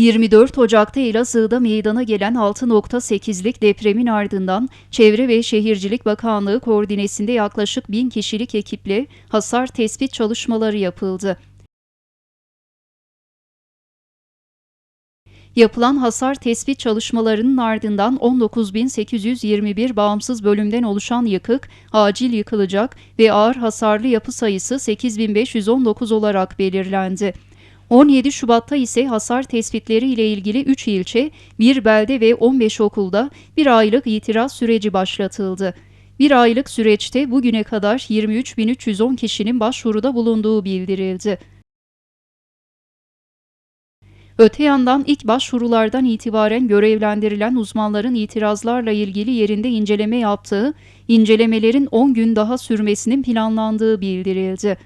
24 Ocak'ta Elazığ'da meydana gelen 6.8'lik depremin ardından Çevre ve Şehircilik Bakanlığı koordinesinde yaklaşık 1000 kişilik ekiple hasar tespit çalışmaları yapıldı. Yapılan hasar tespit çalışmalarının ardından 19.821 bağımsız bölümden oluşan yıkık, acil yıkılacak ve ağır hasarlı yapı sayısı 8.519 olarak belirlendi. 17 Şubat'ta ise hasar tespitleri ile ilgili 3 ilçe, 1 belde ve 15 okulda bir aylık itiraz süreci başlatıldı. Bir aylık süreçte bugüne kadar 23.310 kişinin başvuruda bulunduğu bildirildi. Öte yandan ilk başvurulardan itibaren görevlendirilen uzmanların itirazlarla ilgili yerinde inceleme yaptığı, incelemelerin 10 gün daha sürmesinin planlandığı bildirildi.